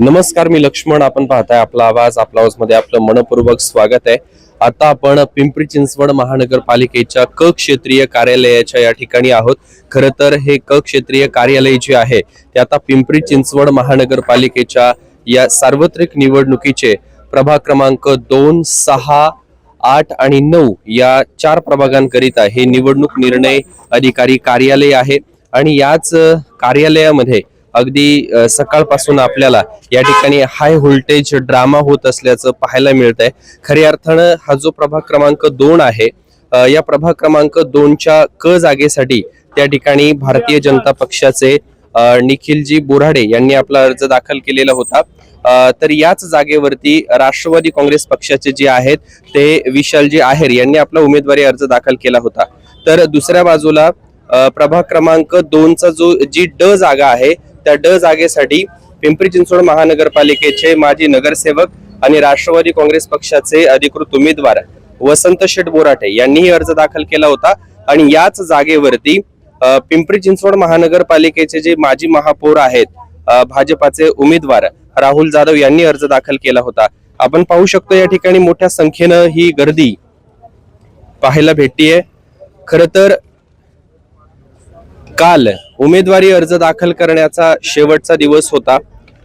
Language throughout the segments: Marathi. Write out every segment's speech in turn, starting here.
नमस्कार मी लक्ष्मण. आपण पाहताय आपला आवाज आपला आवाजमध्ये आपलं मनपूर्वक स्वागत आहे. आता आपण पिंपरी चिंचवड महानगरपालिकेच्या क क्षेत्रीय कार्यालयाच्या या ठिकाणी आहोत. खरं तर हे क क्षेत्रीय कार्यालय जे आहे ते आता पिंपरी चिंचवड महानगरपालिकेच्या या सार्वत्रिक निवडणुकीचे प्रभाग क्रमांक दोन सहा आठ आणि नऊ या चार प्रभागांकरिता हे निवडणूक निर्णय अधिकारी कार्यालय आहे. आणि याच कार्यालयामध्ये अगदी सकाळपासून आपल्याला या ठिकाणी हाय व्होल्टेज ड्रामा होत असल्याचं पाहायला मिळत आहे खऱ्या अर्थानं हा जो प्रभाग क्रमांक दोन आहे या प्रभाग क्रमांक दोनच्या क जागेसाठी त्या ठिकाणी भारतीय जनता पक्षाचे निखिलजी बोराडे यांनी आपला अर्ज दाखल केलेला होता. तर याच जागेवरती राष्ट्रवादी काँग्रेस पक्षाचे जे आहेत ते विशालजी आहेर यांनी आपला उमेदवारी अर्ज दाखल केला होता. तर दुसऱ्या बाजूला प्रभाग क्रमांक दोनचा जो जी ड जागा आहे त्या ड जागेसाठी पिंपरी चिंचवड महानगरपालिकेचे माजी नगरसेवक आणि राष्ट्रवादी काँग्रेस पक्षाचे अधिकृत उमेदवार वसंत शेठ बोराटे यांनीही अर्ज दाखल केला होता. आणि याच जागेवरती पिंपरी चिंचवड महानगरपालिकेचे जे माजी महापौर आहेत भाजपाचे उमेदवार राहुल जाधव यांनी अर्ज दाखल केला होता. आपण पाहू शकतो या ठिकाणी मोठ्या संख्येनं ही गर्दी पाहायला भेटतीये. खर तर काल उमेदवारी अर्ज दाखल करण्याचा शेवटचा दिवस होता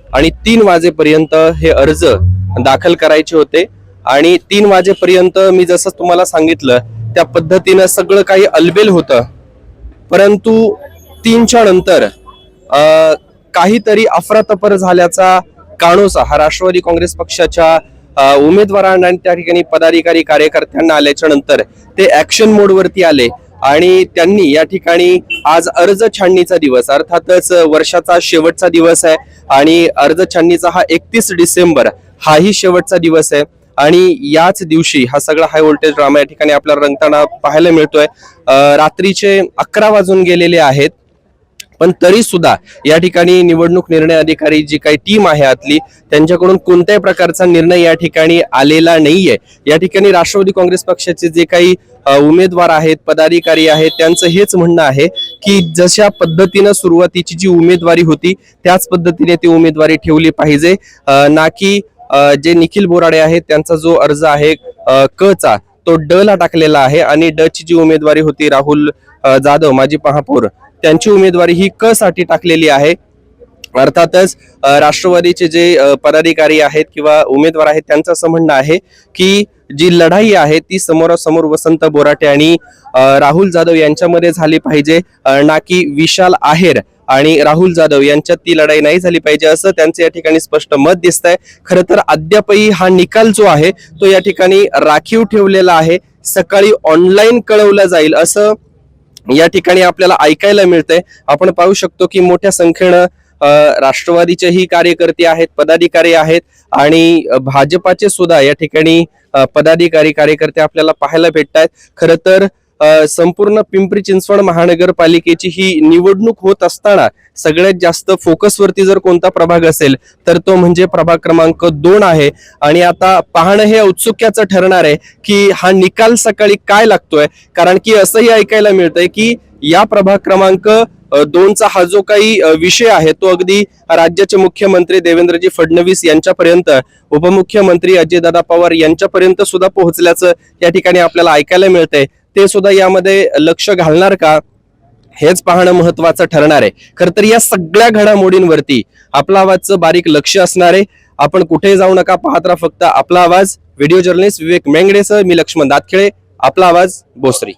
आणि तीन वाजेपर्यंत हे अर्ज दाखल करायचे होते. आणि तीन वाजेपर्यंत मी जसं तुम्हाला सांगितलं त्या पद्धतीनं सगळं काही अलबेल होतं. परंतु तीनच्या नंतर काहीतरी अफरातफर झाल्याचा काणोसा हा राष्ट्रवादी काँग्रेस पक्षाच्या उमेदवारांना आणि त्या ठिकाणी पदाधिकारी कार्यकर्त्यांना आल्याच्यानंतर ते ऍक्शन मोडवरती आले. आणि त्यांनी या ठिकाणी आज अर्ज छाननीचा दिवस अर्थातच वर्षाचा शेवटचा दिवस आहे आणि अर्ज छाननीचा हा एकतीस डिसेंबर हाही शेवटचा दिवस आहे. आणि याच दिवशी हा सगळा हाय व्होल्टेज ड्रामा या ठिकाणी आपल्याला रंगताना पाहायला मिळतोय. रात्रीचे अकरा वाजून गेलेले आहेत. पण तरी सुद्धा या ठिकाणी निवडणूक निर्णय अधिकारी जी काही टीम आहे आतली त्यांच्याकडून कोणत्याही प्रकारचा निर्णय या ठिकाणी आलेला नाहीये. या ठिकाणी राष्ट्रवादी काँग्रेस पक्षाचे जे काही उमेदवार आहेत पदाधिकारी आहेत त्यांचं हेच म्हणणं आहे की जशा पद्धतीनं सुरुवातीची जी उमेदवारी होती त्याच पद्धतीने ती उमेदवारी ठेवली पाहिजे. ना की जे निखिल बोराडे आहेत त्यांचा जो अर्ज आहे क चा तो ड ला टाकलेला आहे आणि ड ची जी उमेदवारी होती राहुल जाधव माजी महापौर त्यांची उमेदवारी ही क साठी टाकलेली आहे. अर्थातच राष्ट्रवादीचे जे पदाधिकारी आहेत किंवा उमेदवार आहेत त्यांचं असं म्हणणं आहे की जी लढाई आहे ती समोरासमोर वसंत बोराटे आणि राहुल जाधव यांच्यामध्ये झाली पाहिजे. ना की विशाल आहेर आणि राहुल जाधव यांच्यात ती लढाई नाही झाली पाहिजे असं त्यांचं या ठिकाणी स्पष्ट मत दिसत आहे खरं तर अद्यापही हा निकाल जो आहे तो या ठिकाणी राखीव ठेवलेला आहे. सकाळी ऑनलाईन कळवलं जाईल असं या ठिकाणी आपल्याला ऐकायला मिळतंय. आपण पाहू शकतो की मोठ्या संख्येनं राष्ट्रवादीचेही कार्यकर्ते आहेत पदाधिकारी आहेत आणि भाजपाचे सुद्धा या ठिकाणी पदाधिकारी कार्यकर्ते आपल्याला पाहायला भेटत आहेत खरं तर संपूर्ण पिंपरी चिंचवड महानगरपालिकेची ही निवडणूक होत असताना सगळ्यात जास्त फोकसवरती जर कोणता प्रभाग असेल तर तो म्हणजे प्रभाग क्रमांक दोन आहे. आणि आता पाहणं हे औत्सुक्याचं ठरणार आहे की हा निकाल सकाळी काय लागतोय. कारण की असंही ऐकायला मिळतंय की या प्रभाग क्रमांक दोनचा हा जो काही विषय आहे तो अगदी राज्याचे मुख्यमंत्री देवेंद्रजी फडणवीस यांच्यापर्यंत उपमुख्यमंत्री अजयदादा पवार यांच्यापर्यंत सुद्धा पोहोचल्याचं या ठिकाणी आपल्याला ऐकायला मिळतंय. ते सुद्धा यामध्ये लक्ष घालणार का? हेच पाहणं महत्वाचं ठरणार आहे. खर तर या सगळ्या घडामोडींवरती आपला आवाजचं बारीक लक्ष असणार आहे. आपण कुठे जाऊ नका पाहत राहा फक्त आपला आवाज. व्हिडिओ जर्नलिस्ट विवेक मेंगडेसह मी लक्ष्मण दातखेळे आपला आवाज बोसरी